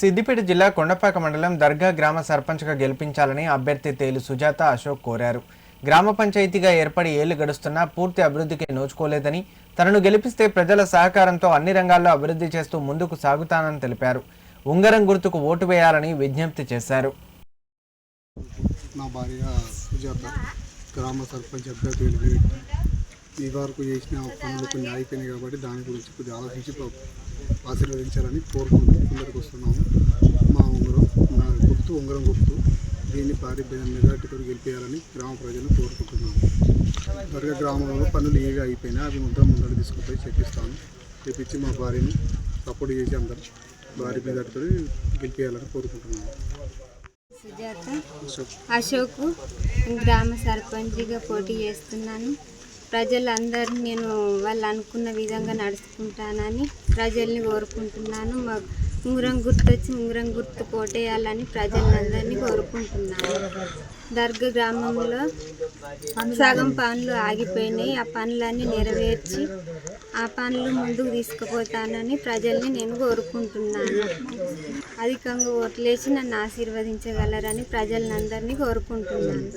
సిద్దిపేట జిల్లా కొండపాక మండలం దర్గా గ్రామ సర్పంచ్గా గెలిపించాలని అభ్యర్థి తేలు సుజాత అశోక్ కోరారు. గ్రామ పంచాయతీగా ఏర్పడి ఏళ్ళు గడుస్తున్నా పూర్తి అభివృద్ధికి నోచుకోలేదని తనను గెలిపిస్తే ప్రజల సహకారంతో అన్ని రంగాల్లో అభివృద్ధి చేస్తూ ముందుకు సాగుతానని తెలిపారు. ఉంగరం గుర్తుకు ఓటు వేయాలని విజ్ఞప్తి చేశారు. నా భార్య సుజాత గ్రామ సర్పంచ్ అభ్యర్థి ఈ వరకు చేసిన పనులు కొన్ని అయిపోయినాయి కాబట్టి దాని గురించి కొద్దిగా ఆలోచించి ఆశీర్వదించాలని కోరుకుంటూ ముందరికి వస్తున్నాము. మా ఉంగరం నా గుర్తు ఉంగరం గుర్తు దీన్ని భారీ మెజార్టీతో గెలిపేయాలని గ్రామ ప్రజలను కోరుకుంటున్నాము. దర్గా గ్రామంలో పనులు ఏవి అయిపోయినా అవి ముందర ముందర తీసుకుపోయి చెప్పిస్తాను చెప్పించి మా భార్యని సపోర్ట్ చేసి అందరం భారీ మెజార్టీతో గెలిపేయాలని కోరుకుంటున్నాము. సుజాత అశోక్. అశోక్ గ్రామ సర్పంచ్గా పోటీ చేస్తున్నాను. ప్రజలందరూ నేను వాళ్ళు అనుకున్న విధంగా నడుచుకుంటానని ప్రజల్ని కోరుకుంటున్నాను. మా ఉంగరం గుర్తొచ్చి ఉంగరం గుర్తు కోటేయాలని ప్రజలందరినీ కోరుకుంటున్నాను. దర్గా గ్రామంలో సగం పనులు ఆగిపోయినాయి. ఆ పనులన్నీ నెరవేర్చి ఆ పనులు ముందుకు తీసుకుపోతానని ప్రజల్ని నేను కోరుకుంటున్నాను. అధికంగా ఓట్లేసి నన్ను ఆశీర్వదించగలరని ప్రజలందరినీ కోరుకుంటున్నాను.